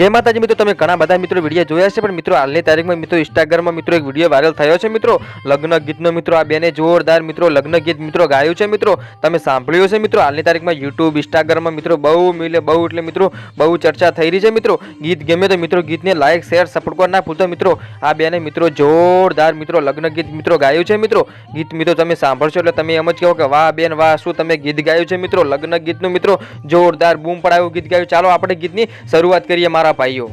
જય માતાજી મિત્રો, તમે ઘણા બધા મિત્રો વીડિયો જોયા છે, પણ મિત્રો હાલની તારીખમાં મિત્રો ઇન્સ્ટાગ્રામમાં મિત્રો એક વીડિયો વાયરલ થયો છે મિત્રો. લગ્ન ગીતનો મિત્રો, આ બેને જોરદાર મિત્રો લગ્ન ગીત મિત્રો ગાયું છે મિત્રો. તમે સાંભળ્યું છે મિત્રો, હાલની તારીખમાં યુટ્યુબ ઇન્સ્ટાગ્રામમાં મિત્રો બહુ મિલે, બહુ એટલે મિત્રો બહુ ચર્ચા થઈ રહી છે મિત્રો. ગીત ગમે તો મિત્રો ગીતને લાઈક શેર સપોર્ટ કરવા ના ભૂલતો મિત્રો, આ બેને મિત્રો જોરદાર મિત્રો લગ્ન ગીત મિત્રો ગાયું છે મિત્રો. ગીત મિત્રો તમે સાંભળશો એટલે તમે એમ જ કહો કે વાહ બેન, વાહ, શું તમે ગીત ગાયું છે મિત્રો? લગ્ન ગીતનું મિત્રો જોરદાર બૂમ પડાયું ગીત ગાયું. ચાલો આપણે ગીતની શરૂઆત કરીએ મારા ભાઈઓ